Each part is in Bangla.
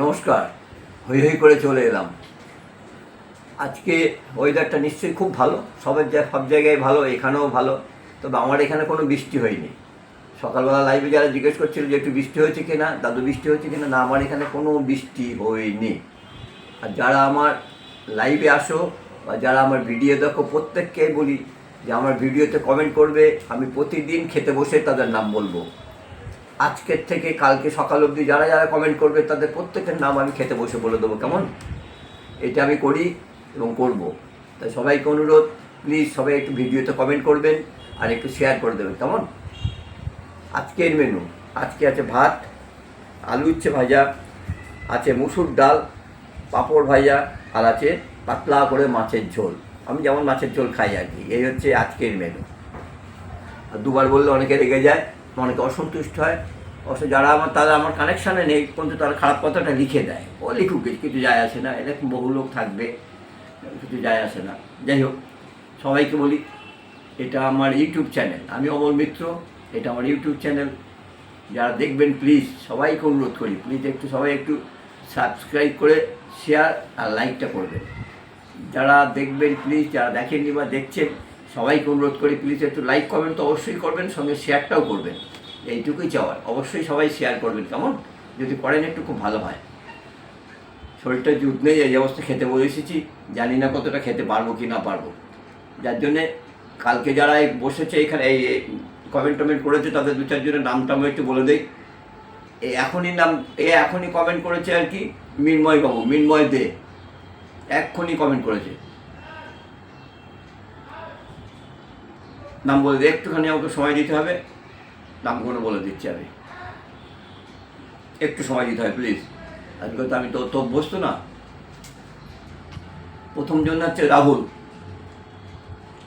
নমস্কার, হই হই করে চলে এলাম। আজকে ওয়েদারটা নিশ্চয়ই খুব ভালো সবার সব জায়গায় ভালো, এখানেও ভালো, তবে আমার এখানে কোনো বৃষ্টি হয়নি। সকালবেলা লাইভে যারা জিজ্ঞেস করছিল যে একটু বৃষ্টি হয়েছে কিনা, দাদু বৃষ্টি হয়েছে কিনা, না, আমার এখানে কোনো বৃষ্টি হয়নি। আর যারা আমার লাইভে আসো, বা যারা আমার ভিডিও দেখো, প্রত্যেককেই বলি যে আমার ভিডিওতে কমেন্ট করবে, আমি প্রতিদিন খেতে বসে তাদের নাম বলব। আজকের থেকে কালকে সকাল অবধি যারা যারা কমেন্ট করবে, তাদের প্রত্যেকের নাম আমি খেতে বসে বলে দেবো, কেমন? এটা আমি করি এবং করব। তাই সবাইকে অনুরোধ প্লিজ সবাই একটু ভিডিওতে কমেন্ট করবেন আর একটু শেয়ার করে দেবেন, কেমন? আজকের মেনু আজকে আছে ভাত, আলু উচ্ছে ভাজা, আছে মুসুর ডাল, পাঁপড় ভাজা আর আছে পাতলা করে মাছের ঝোল। আমি যেমন মাছের ঝোল খাই আর কি, এই হচ্ছে আজকের মেনু আর দুবার বললে অনেকে রেগে যায়। অনেকে অসন্তুষ্ট হয়। অবশ্য যারা আমার তারা আমার কানেকশানে নেই, কিন্তু তারা খারাপ কথাটা লিখে দেয়। ও লিখুক, কিছু যায় আসে না। এরকম বহু লোক থাকবে, কিছু যায় আসে না। যাই হোক, সবাইকে বলি, এটা আমার ইউটিউব চ্যানেল আমি অমল মিত্র, এটা আমার ইউটিউব চ্যানেল যারা দেখবেন প্লিজ সবাইকে অনুরোধ করি প্লিজ একটু সবাই একটু সাবস্ক্রাইব করে শেয়ার আর লাইকটা করবেন। যারা দেখবেন প্লিজ যারা দেখেননি বা দেখছেন সবাইকে অনুরোধ করি প্লিজ একটু লাইক কমেন্ট তো অবশ্যই করবেন, সঙ্গে শেয়ারটাও করবেন। এইটুকুই চাওয়ার। অবশ্যই সবাই শেয়ার করবেন, কেমন? যদি করেন একটু খুব ভালো হয়। শরীরটা জুত নেই এই অবস্থা খেতে বলে এসেছি, জানি না কতটা খেতে পারব কি না পারব। যার জন্যে কালকে যারা বসেছে এখানে, এই কমেন্ট টমেন্ট করেছে, তাদের দু চারজনের নামটা আমি একটু বলে দিই। এ এখনই নাম, এ এখনই কমেন্ট করেছে আর কি মিনময় বাবু মিনময় দে। এক্ষুনি কমেন্ট করেছে। নাম বলে দে, একটুখানি আমাকে সময় দিতে হবে। নামগুলো বলে দিচ্ছি আমি। একটু সময় দিতে হয় প্লিজ আজকে তো আমি তো তো অভ্যস্ত না। প্রথম জন্য হচ্ছে রাহুল,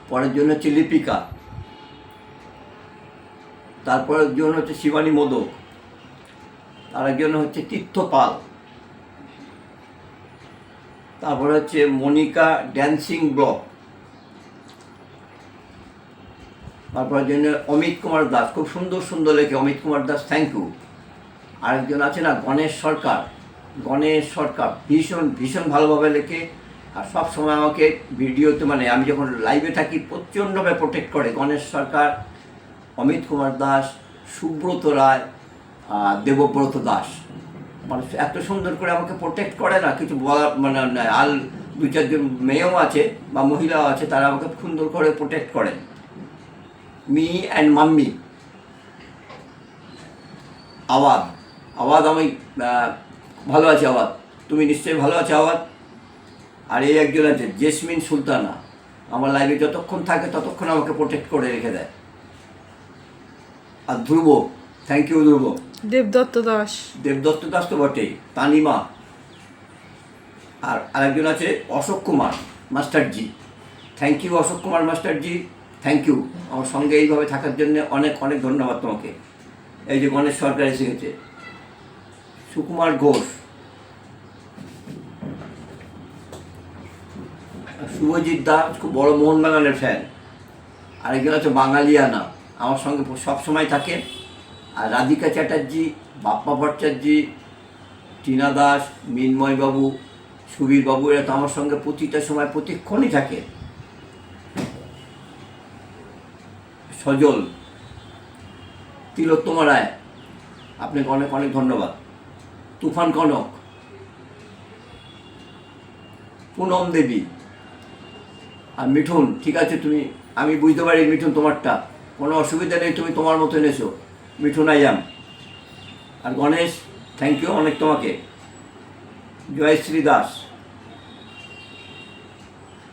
পরের জন্য হচ্ছে লিপিকা, তারপরের জন্য হচ্ছে শিবানী মোদক তার জন্য হচ্ছে তীর্থ পাল, তারপরে হচ্ছে মনিকা ড্যান্সিং ব্লক তারপরের জন্য অমিত কুমার দাস, খুব সুন্দর সুন্দর লেখে অমিত কুমার দাস থ্যাংক ইউ আরেকজন আছে না, গণেশ সরকার গণেশ সরকার, ভীষণ ভীষণ ভালোভাবে লেখে। আর সব সময় আমাকে ভিডিওতে মানে আমি যখন লাইভে থাকি, প্রচণ্ডভাবে প্রোটেক্ট করে। গণেশ সরকার, অমিত কুমার দাস, সুব্রত রায় দেবব্রত দাস। মানে এত সুন্দর করে আমাকে প্রোটেক্ট করে না, কিছু বলা মানে আর দু চারজন মেয়েও আছে বা মহিলাও আছে, তারা আমাকে সুন্দর করে প্রোটেক্ট করেন। মি অ্যান্ড মাম্মি আওয়াজ আওয়াজ আমি ভালো আছি আওয়াজ তুমি নিশ্চয়ই ভালো আছো আওয়াজ আর এই একজন আছে জেসমিন সুলতানা। আমার লাইফে যতক্ষণ থাকে ততক্ষণ আমাকে প্রোটেক্ট করে রেখে দেয়। আর ধ্রুব থ্যাংক ইউ ধ্রুব। দেবদত্ত দাস। দেবদত্ত দাস তো বটেই তানিমা। আর আরেকজন আছে Ashok Kumar Masterji. Thank you Ashok Kumar Masterji. Thank you আমার সঙ্গে এইভাবে থাকার জন্য অনেক অনেক ধন্যবাদ তোমাকে। এই যে গণেশ সরকার এসে গেছে। সুকুমার ঘোষ। শুভজিৎ দাস খুব বড় মোহনবাগানের ফ্যান আরেকজন আছে বাঙালিয়ানা আমার সঙ্গে সব সময় থাকে। আর রাধিকা চ্যাটার্জি, বাপ্পা ভট্টাচার্যি, টিনা দাস, মিনময়বাবু, সুবীরবাবু, এরা তো আমার সঙ্গে প্রতিটা সময় প্রতিক্ষণই থাকে। সজল। তিলোত্তমা রায়, আপনাকে অনেক অনেক ধন্যবাদ। তুফান কনক, পুনম দেবী আর মিঠুন, ঠিক আছে, তুমি, আমি বুঝতে পারি মিঠুন তোমারটা। কোনো অসুবিধা নেই, তুমি তোমার মতন এসো মিঠুন আইয়াম আর গণেশ থ্যাংক ইউ অনেক তোমাকে। জয়শ্রী দাস,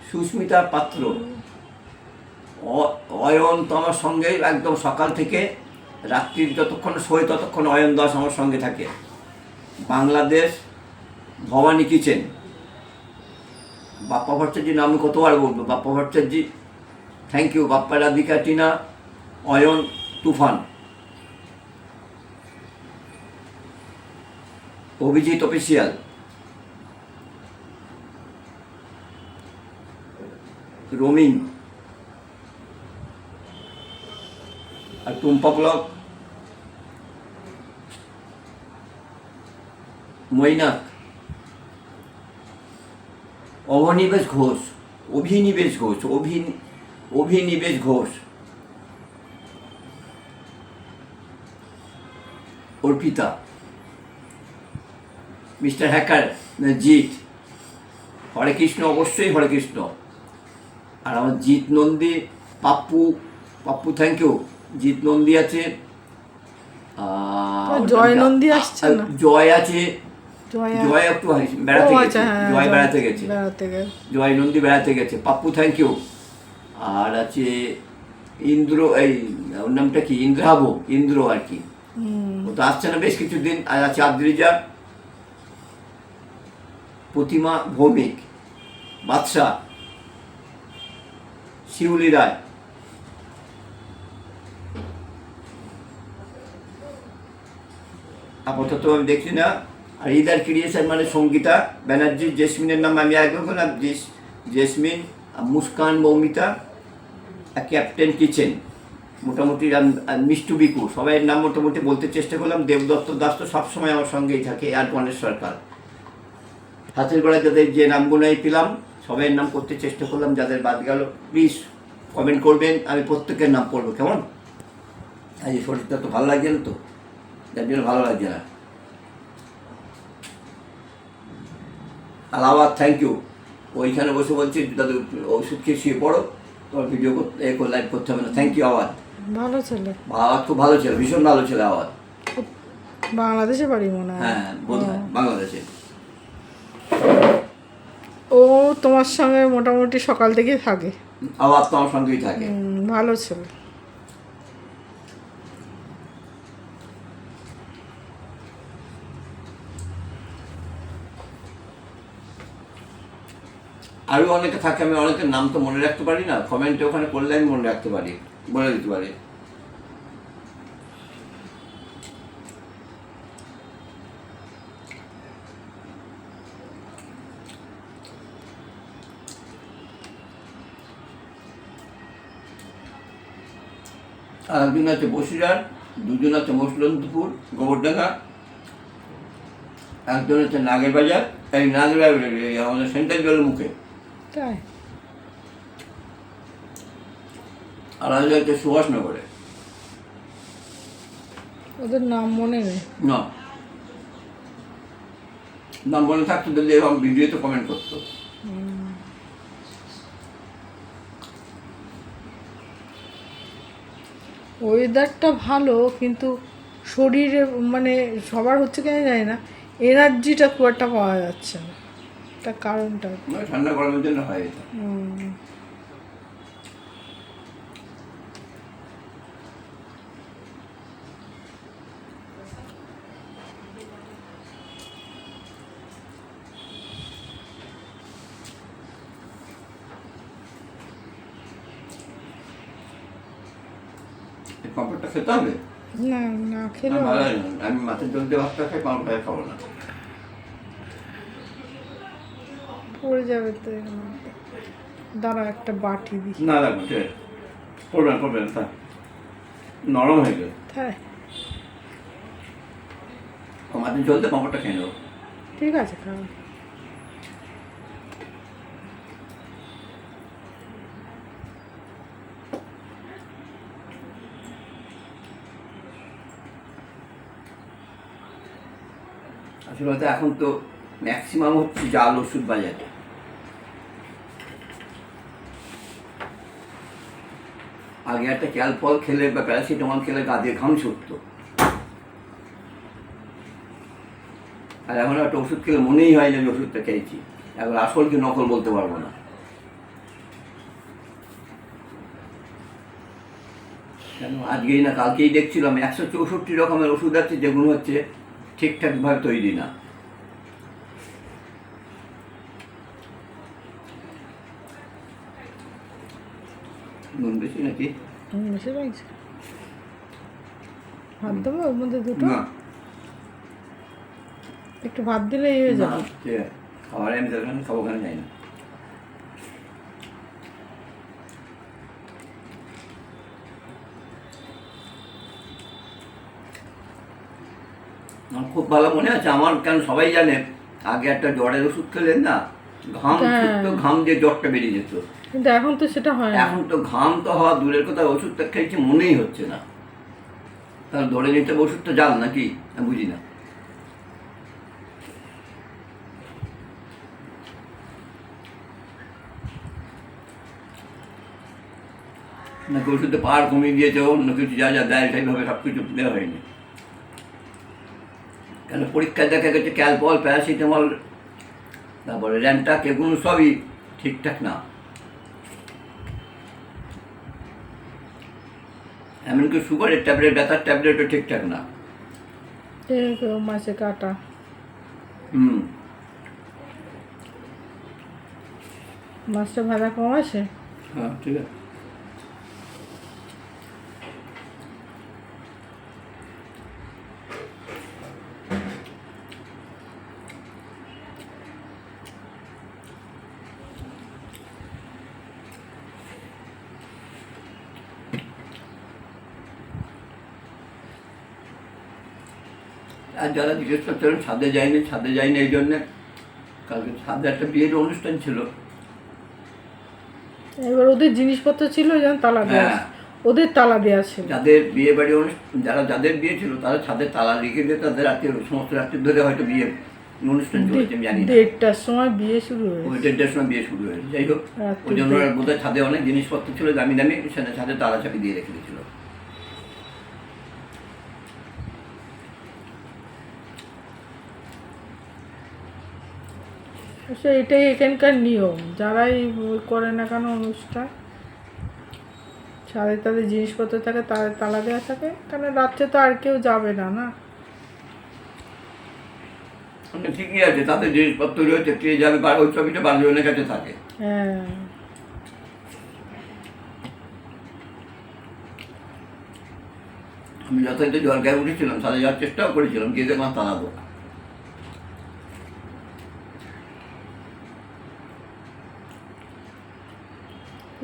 সুস্মিতা পাত্র। অয়ন তো আমার সঙ্গে একদম সকাল থেকে, রাত্রির যতক্ষণ শোয় ততক্ষণ অয়ন দাস আমার সঙ্গে থাকে। বাংলাদেশ ভবানী কিচেন। বাপ্পা ভট্টাচার্য নাম কতবার বলব? Bappa Bhattacharya thank you Bappa Radhika, Tina, Ayan, Tufan. Abhijit official roaming Tumpa block Mainak Abanibesh Ghosh Abhinibesh Ghosh Abhi Abhinibesh Ghosh Arpita mister hacker Jeet Hare Krishna অবশ্যই হরে কৃষ্ণ আর আমার জিৎ নন্দী পাপ্পু পাপ্পু থ্যাংক ইউ জিৎ নন্দী আছে জয় নন্দী আসছে না? জয় আছে জয় একটু বেড়াতে গেছে আচ্ছা, হ্যাঁ, জয় জয় বেড়াতে গেছে। জয় নন্দী বেড়াতে গেছে। পাপ্পু থ্যাংক ইউ আর আছে ইন্দ্র এই ওর নামটা কি? ইন্দ্রাবো ইন্দ্র আর কি। ও তো আসছে না বেশ কিছুদিন আর আছে আদ্রিজা প্রতিমা ভৌমিক বাদশাহ শিউলি রায়। আপাতত আমি দেখছি না। আর ইদার ক্রিয়েশন মানে সঙ্গীতা ব্যানার্জি, জেসমিনের নাম আমি আগে বললাম, জেস- জেসমিন মুস্কান মৌমিতা, আর ক্যাপ্টেন কিচেন। মোটামুটি মিষ্টু বিকু সবাইয়ের নাম মোটামুটি বলতে চেষ্টা করলাম। দেবদত্ত দাস তো সবসময় আমার সঙ্গেই থাকে, আর গণেশ সরকার। হাতের গোড়া যাদের যে নামগুলোই পেলাম সবাইয়ের নাম করতে চেষ্টা করলাম, যাদের বাদ গেল প্লিজ কমেন্ট করবেন, আমি প্রত্যেকের নাম পড়ব, কেমন? আজ শরীরটা তো ভালো লাগছে না তো? যার জন্য ভালো লাগছে না। আলাহাবাদ থ্যাংক ইউ ওইখানে বসে বলছি দাদু ওষুধ খেয়ে শুয়ে পড়ো। তোমার ভিডিও করতে এ লাইভ করতে হবে না। থ্যাংক ইউ আওয়াজ ভালো ছেলে। আওয়াজ খুব ভালো ছিল ভীষণ ভালো ছিল আওয়াজ বাংলাদেশে বাড়ি মনে হয়। হ্যাঁ বোধ হয় বাংলাদেশে। ও তোমার সঙ্গে মোটামুটি সকাল থেকেই থাকে। আওয়াজ তো আমার সঙ্গেই থাকে। ভালো ছেলে। আরও অনেকে থাকে, আমি অনেকের নাম তো মনে রাখতে পারি না কমেন্টে ওখানে করলে আমি মনে রাখতে পারি, বলে দিতে পারি। আর একজন আছে বসিরহাট, দুজন আছে মসলন্দপুর, গোবরডাঙ্গা, একজন হচ্ছে নাগের বাজার, এই নাগের আমাদের সেন্ট্রাল জলের মুখে। তাই? আর একজন হচ্ছে সুভাষনগরে ওদের নাম মনে নেই। না। নাম মনে থাকতো দিলে এরকম ভিডিওতে কমেন্ট করতো। ওয়েদারটা ভালো কিন্তু শরীরে মানে সবার হচ্ছে কেন জানি না এনার্জিটা খুব একটা পাওয়া যাচ্ছে না। তার কারণটা। মানে ঠান্ডা গরমের জন্য হয় এটা। পাঁপড়টা খেতে হবে? না না খেলে আমি মাছের জল দিয়ে ভাতটা খাই পাঁপড় ভাই খাব না। পড়ে যাবে তো। দাঁড়া একটা বাটি দিই না লাগবে পড়বে না পড়বে না নরম হয়ে গেল। তাই মাছের জল দিয়ে পাঁপড়টা খেয়ে নেব। ঠিক আছে খাওয়া আসলে হয়তো এখন তো ম্যাক্সিমাম হচ্ছে জাল ওষুধ বাজারে। আগে একটা ক্যালপল খেলে বা প্যারাসিটামল খেলে গা দিয়ে ঘাম ছুটতো। আর এখন একটা ওষুধ খেলে মনেই হয় না যে ওষুধটা খেয়েছি। এখন আসল কি নকল বলতে পারব না। কেন? আজকেই না, কালকেই দেখছিলাম, একশো চৌষট্টি রকমের ওষুধ আছে, যেগুলো হচ্ছে ঠিকঠাকভাবে তৈরি না। বেশি নাকি? হুম, বেশি ভাত দেবো ওর মধ্যে দুটো? একটু ভাত দিলেই হয়ে যাবে। খাবারে আমি খাব ওখানে যাই না। খুব ভালো মনে আছে আমার কেন সবাই জানে আগে একটা জ্বরের ওষুধ খেলেন না? ঘাম। শুদ্ধ ঘাম দিয়ে জ্বরটা বেরিয়ে যেত। কিন্তু এখন তো সেটা হয় না। এখন তো ঘাম তো হওয়া দূরের কথা ওষুধটা খেয়েছি মনেই হচ্ছে না। তাহলে ধরে নিতে হবে ওষুধটা জাল নাকি? বুঝি না। নাকি ওষুধে পাহাড় কমিয়ে দিয়েছে অন্য কিছু যা যা দেয় সেইভাবে সব কিছু দেওয়া হয়নি। কেন পরীক্ষায় দেখা গেছে ক্যালপল প্যারাসিটামল তারপরে র্যান্টাক এগুলো সবই ঠিকঠাক না। এমনকি সুগারের ট্যাবলেট ব্যথার ট্যাবলেটও ঠিকঠাক না। মাসে কাটা। হুম। মাছটা ভাড়া কম আছে? হ্যাঁ ঠিক আছে। আর যারা জিজ্ঞেস করছিলেন ছাদে যায়নি ছাদে যায়নি এই জন্যে কালকে ছাদে একটা বিয়ের অনুষ্ঠান ছিল। এবার ওদের জিনিসপত্র ছিল জন্য তালা দেওয়া হ্যাঁ। ওদের তালা দেওয়া ছিল যাদের বিয়ে বাড়ি যারা যাদের বিয়ে ছিল তারা ছাদে তালা রেখে দিয়ে তাদের রাতে সমস্ত রাত্রি ধরে হয়তো বিয়ে অনুষ্ঠান চলেছে জানি দেড়টার সময় বিয়ে শুরু ওই হয়েছে দেড়টার সময় বিয়ে শুরু হয়েছে। যাই হোক ওই জন্য বোধহয় ছাদে অনেক জিনিসপত্র ছিল দামি দামি সেখানে ছাদে তালা চাপি দিয়ে রেখে দিয়েছিল। সে এটাই এখানকার নিয়ম। যারাই করে না কেন অনুষ্ঠান সাথে তাদের জিনিসপত্র থাকে তাদের তালা দেওয়া থাকে কারণ রাত্রে তো আর কেউ যাবে না না? ঠিকই আছে তাদের জিনিসপত্র রয়েছে কে যাবে ওই ছবিটা বান্ধবনের কাছে থাকে। হ্যাঁ। আমি যথাযথ জলগায়ে উঠেছিলাম তাদের যাওয়ার চেষ্টাও করেছিলাম গিয়ে দেখলাম তালা দোকা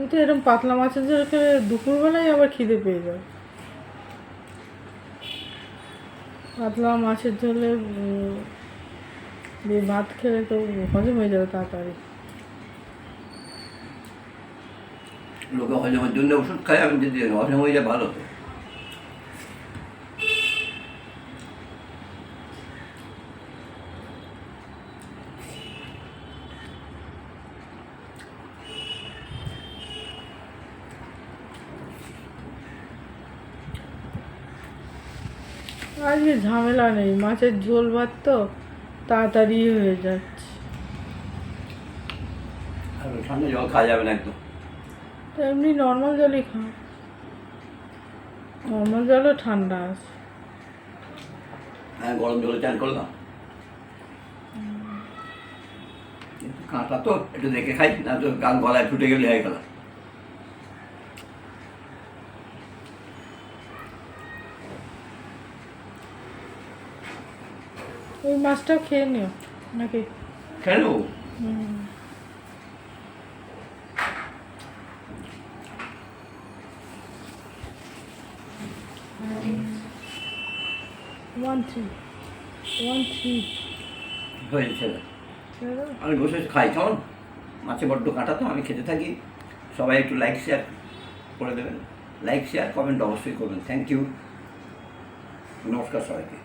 কিন্তু এরকম পাতলা মাছের ঝোল খেলে দুপুরবেলায় আবার খিদে পেয়ে যায়। পাতলা মাছের ঝোলে ভাত খেলে তো হজম হয়ে যাবে তাড়াতাড়ি। লোকে হজমের জন্য ওষুধ খায়, আমি যদি হজম হয়ে যায় ভালো তো আজকে ঝামেলা নেই মাছের ঝোল ভাত তো তাড়াতাড়ি হয়ে যাচ্ছে। আর ঠান্ডা জল খাওয়া যাবে না একদম। এমনি নর্মাল জলই খাও। নর্মাল জলও ঠান্ডা আছে। হ্যাঁ গরম জলে চান করলাম। কাঁটা তো একটু দেখে খাই না তো গান গলায় ফুটে গেলে হয়ে গেল। ওই মাছটাও খেয়ে নিও নাকি? কেন? ওয়ান থ্রি ওয়ান থ্রি হয়েছে আমি বসে খাই কেমন মাছে বড্ড কাঁটা তো আমি খেতে থাকি। সবাই একটু লাইক শেয়ার করে দেবেন। লাইক শেয়ার কমেন্ট অবশ্যই করবেন। থ্যাংক ইউ নমস্কার সবাইকে।